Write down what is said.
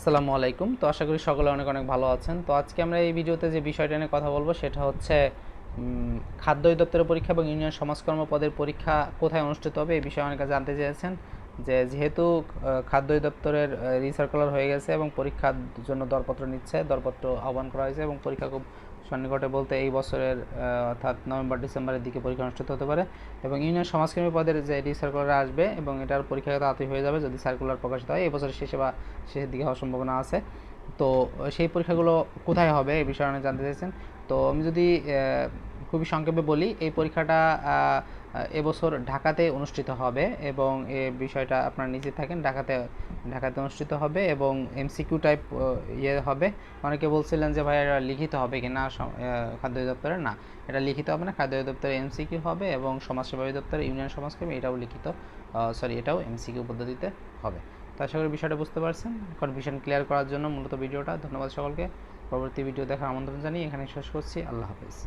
আসসালামু আলাইকুম। তো আশা করি সকলে অনেক অনেক ভালো আছেন। তো আজকে আমরা এই ভিডিওতে যে বিষয়টা নিয়ে কথা বলব সেটা হচ্ছে খাদ্য অধিদপ্তরের পরীক্ষা এবং ইউনিয়ন সমাজকর্ম পদের পরীক্ষা কোথায় অনুষ্ঠিত হবে এই বিষয়ে অনেকে জানতে চেয়েছেন। যে যেহেতু খাদ্য অধিদপ্তরের রিসার্কুলার হয়ে গেছে এবং পরীক্ষার জন্য দরপত্র নিচ্ছে, দরপত্র আহ্বান করা হয়েছে এবং পরীক্ষা খুব সন্নিকটে বলতে এই বছরের অর্থাৎ নভেম্বর, ডিসেম্বরের দিকে পরীক্ষা অনুষ্ঠিত হতে পারে এবং ইউনিয়ন সমাজকর্মী পদের যে রিসার্কুলার আসবে এবং এটার পরীক্ষা তাড়াতাড়ি হয়ে যাবে যদি সার্কুলার প্রকাশিত হয়, এই বছরের শেষে বা শেষের দিকে হওয়ার সম্ভাবনা আছে। তো সেই পরীক্ষাগুলো কোথায় হবে এই বিষয়ে জানতে চাইছেন। তো আমি যদি খুবই সংক্ষেপে বলি, এই পরীক্ষাটা এবছর ঢাকাতে অনুষ্ঠিত হবে এবং এই বিষয়টা আপনারা নিচে থাকেন, ঢাকাতে ঢাকাতে অনুষ্ঠিত হবে এবং এমসিকিউ টাইপ ইয়ে হবে। অনেকে বলছিলেন যে, ভাই, এটা লিখিত হবে কি না? খাদ্য অধিদপ্তরের না, এটা লিখিত হবে না। খাদ্য অধিদপ্তরে এমসিকিউ হবে এবং সমাজসেবা অধিদপ্তরে, ইউনিয়ন সমাজকর্মী, এটাও লিখিত সরি, এটাও এমসিকিউ পদ্ধতিতে হবে। তো আশা করি বিষয়টা বুঝতে পারছেন। কনফিউশন ক্লিয়ার করার জন্য মূলত ভিডিওটা। ধন্যবাদ সকলকে। পরবর্তী ভিডিও দেখার আমন্ত্রণ জানিয়ে এখানে শেষ করছি। আল্লাহ হাফেজ।